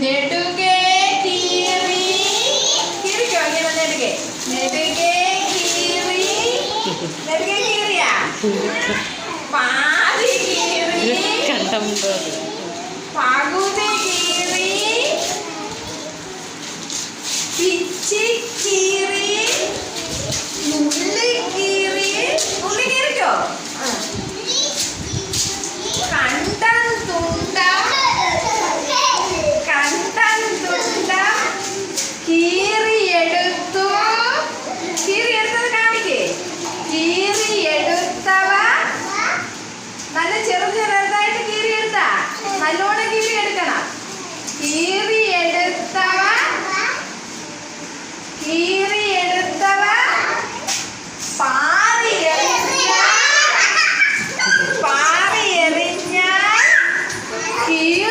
നെടുകെ കീറി. കീറിക്കോ? ഇങ്ങനെ നെടുകെ. നെടുകെ കീറി. നെടുകെ കീറിയാ? പാതി കീറി. പകുതി കീറി. പിച്ചി കീറി. നല്ലോണം കീറി എടുക്കണം. കീറി എടുത്തവ. കീറി എടുത്തവ. പാറി പാറി എറിഞ്ഞ കീറി